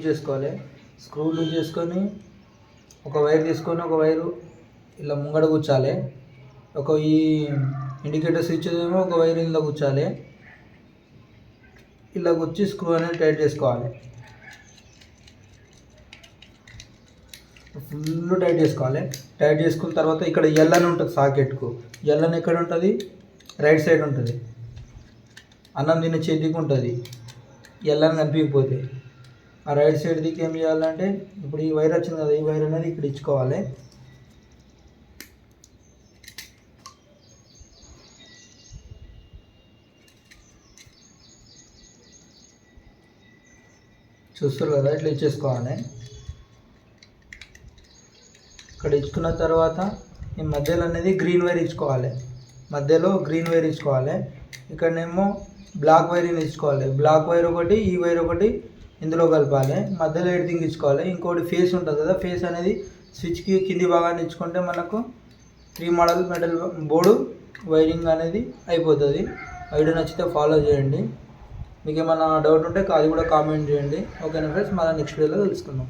Loose చేసుకోవాలి. Screw loose చేసుకొని ఒక వైర్ తీసుకొని ఒక వైరు ఇలా ముంగడ కూర్చాలి. ఒక ఈ ఇండికేటర్ స్విచ్ ఏమో ఒక వైర్ ఇలా కూర్చాలి. ఇలా కూర్చి స్క్రూ అనేది టైట్ చేసుకోవాలి. ఫుల్ టైట్ చేసుకోవాలి. టైట్ చేసుకున్న తర్వాత ఇక్కడ ఎల్లని ఉంటుంది సాకెట్కు. ఎల్లని ఎక్కడ ఉంటుంది? రైట్ సైడ్ ఉంటుంది. అన్నం తినే చేతికి ఉంటుంది. ఎల్లని కనిపించకపోతే. ఆ రైట్ సైడ్ దిక్కు ఏం చేయాలంటే ఇప్పుడు ఈ వైర్ వచ్చింది కదా ఈ వైర్ అనేది ఇక్కడ ఇచ్చుకోవాలి. చూస్తారు కదా ఇట్లా ఇచ్చేసుకోవాలి. ఇక్కడ ఇచ్చుకున్న తర్వాత ఈ మధ్యలో అనేది గ్రీన్ వైర్ ఇచ్చుకోవాలి. మధ్యలో గ్రీన్ వైర్ ఇచ్చుకోవాలి. ఇక్కడనేమో బ్లాక్ వైర్ ఇచ్చుకోవాలి. బ్లాక్ వైర్ ఒకటి ఈ వైర్ ఒకటి ఇందులో కలపాలి. మధ్యలో ఎడిటింగ్ ఇచ్చుకోవాలి. ఇంకోటి ఫేస్ ఉంటుంది కదా ఫేస్ అనేది స్విచ్కి కింది భాగాన్ని ఇచ్చుకుంటే మనకు three model metal board wiring అనేది అయిపోతుంది. ఐడియా నచ్చితే ఫాలో చేయండి. మీకు ఏమైనా డౌట్ ఉంటే అది కూడా కామెంట్ చేయండి. ఓకేనా ఫ్రెండ్స్ మళ్ళీ నెక్స్ట్ వీడియోలో తెలుసుకుందాం